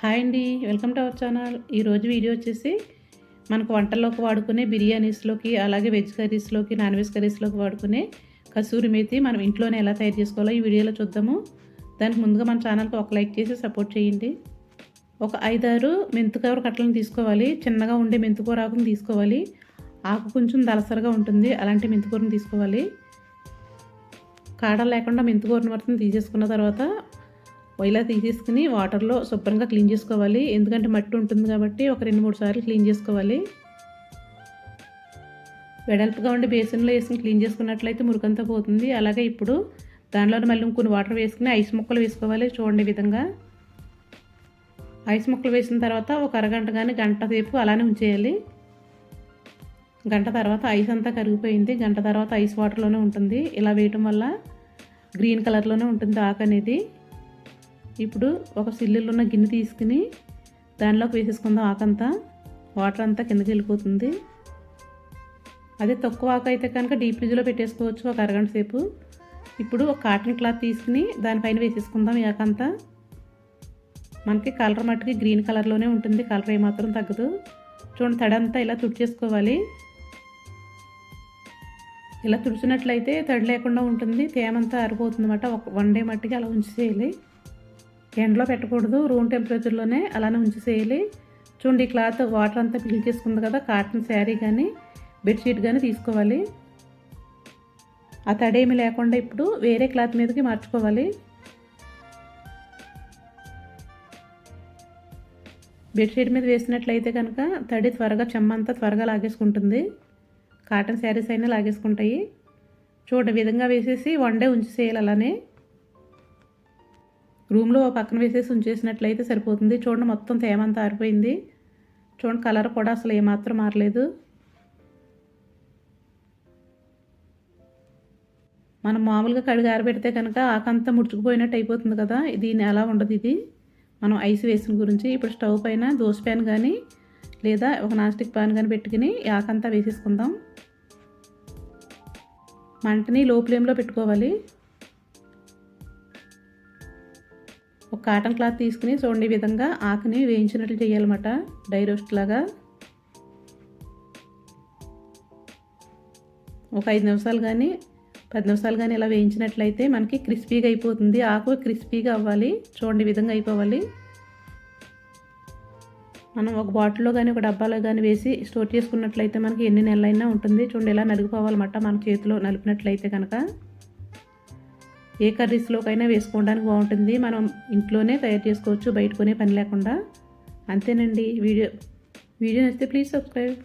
Hi అండి welcome to our channel. ఈరోజు video వచ్చేసి మనకు వంటల్లోకి వాడుకునే బిర్యానీస్లోకి అలాగే వెజ్ కర్రీస్లోకి నాన్ వెజ్ కర్రీస్లోకి వాడుకునే కసూరి మేతి మనం ఇంట్లోనే ఎలా తయారు చేసుకోవాలో ఈ వీడియోలో చూద్దాము. దానికి ముందుగా మన ఛానల్కి ఒక లైక్ చేసి సపోర్ట్ చేయండి. ఒక ఐదారు మెంతుకూర కట్టలను తీసుకోవాలి. చిన్నగా ఉండే మెంతుకూర ఆకుని తీసుకోవాలి. ఆకు కొంచెం దలసరగా ఉంటుంది అలాంటి మెంతుకూరను తీసుకోవాలి. కాడ లేకుండా మెంతుకూరను మొత్తం తీసేసుకున్న తర్వాత ఇలా తీసేసుకుని వాటర్లో శుభ్రంగా క్లీన్ చేసుకోవాలి. ఎందుకంటే మట్టి ఉంటుంది కాబట్టి ఒక రెండు మూడు సార్లు క్లీన్ చేసుకోవాలి. వెడల్పుగా ఉండే బేసిన్లో వేసుకుని క్లీన్ చేసుకున్నట్లయితే మురికంతా పోతుంది. అలాగే ఇప్పుడు దానిలో మళ్ళీ ఇంకొన్ని వాటర్ వేసుకుని ఐస్ ముక్కలు వేసుకోవాలి చూడండి విధంగా. ఐస్ ముక్కలు వేసిన తర్వాత ఒక అరగంట కానీ గంట సేపు అలానే ఉంచేయాలి. గంట తర్వాత ఐస్ అంతా కరిగిపోయింది. గంట తర్వాత ఐస్ వాటర్లోనే ఉంటుంది. ఇలా వేయటం వల్ల గ్రీన్ కలర్లోనే ఉంటుంది ఆకు అనేది. ఇప్పుడు ఒక సిల్లులో ఉన్న గిన్నె తీసుకుని దానిలోకి వేసేసుకుందాం ఆకంతా. వాటర్ అంతా కిందకి వెళ్ళిపోతుంది. అదే తక్కువ ఆకు అయితే కనుక డీప్ ఫ్రిడ్జ్లో పెట్టేసుకోవచ్చు ఒక అరగంట సేపు. ఇప్పుడు ఒక కాటన్ క్లాత్ తీసుకుని దానిపైన వేసేసుకుందాం ఆకంతా. మనకి కలర్ మట్టుకి గ్రీన్ కలర్లోనే ఉంటుంది. కలర్ ఏమాత్రం తగ్గదు. చూడండి తడంతా ఇలా తుడిచేసుకోవాలి. ఇలా తుడిచినట్లయితే తడి లేకుండా ఉంటుంది. తేమంతా అరిపోతుంది అన్నమాట ఒక వన్ డే మట్టికి అలా ఉంచేయాలి ఎండలో పెట్టకూడదు రూమ్ టెంపరేచర్లోనే అలానే ఉంచేసేయాలి. చూడండి ఈ క్లాత్ వాటర్ అంతా చేసుకుంది కదా కాటన్ శారీ కానీ బెడ్షీట్ కానీ తీసుకోవాలి. ఆ తడేమి లేకుండా ఇప్పుడు వేరే క్లాత్ మీదకి మార్చుకోవాలి. బెడ్షీట్ మీద వేసినట్లయితే కనుక తడి త్వరగా చెమ్మంతా త్వరగా లాగేసుకుంటుంది. కాటన్ శారీస్ అయినా లాగేసుకుంటాయి. చూడ విధంగా వేసేసి వన్ డే ఉంచేసేయాలి అలానే. రూమ్లో పక్కన వేసేసి ఉంచేసినట్లయితే సరిపోతుంది. చూడండి మొత్తం తేమంతా ఆరిపోయింది. చూడండి కలర్ కూడా అసలు ఏమాత్రం మారలేదు. మనం మామూలుగా కడిగి ఆరబెడితే కనుక ఆకంతా ముడుచుకుపోయినట్టు అయిపోతుంది కదా. దీని అలా ఉండదు ఇది? మనం ఐస్ వేసిన గురించి ఇప్పుడు స్టవ్ పైన దోశ ప్యాన్ కానీ లేదా ఒక నాస్టిక్ పాన్ కానీ పెట్టుకుని ఆకంతా వేసేసుకుందాం. మంటని లో ఫ్లేమ్లో పెట్టుకోవాలి. ఒక కాటన్ క్లాత్ తీసుకుని చూడండి విధంగా ఆకుని వేయించినట్లు చేయాలన్నమాట. డై రోస్ట్ లాగా. ఒక ఐదు నిమిషాలు కానీ పది నిమిషాలు కానీ ఇలా వేయించినట్లయితే మనకి క్రిస్పీగా అయిపోతుంది. ఆకు క్రిస్పీగా అవ్వాలి. చూడండి విధంగా అయిపోవాలి. మనం ఒక బాటిల్లో కానీ ఒక డబ్బాలో కానీ వేసి స్టోర్ చేసుకున్నట్లయితే మనకి ఎన్ని నెలలైనా ఉంటుంది. చూడండి ఇలా నలిగిపోవాలన్నమాట మన చేతిలో నలిపినట్లయితే కనుక. ఏ కర్రీస్లోకైనా వేసుకోవడానికి బాగుంటుంది. మనం ఇంట్లోనే తయారు చేసుకోవచ్చు బయట కొనే పని లేకుండా. అంతేనండి. వీడియో వీడియో నచ్చితే ప్లీజ్ సబ్స్క్రైబ్.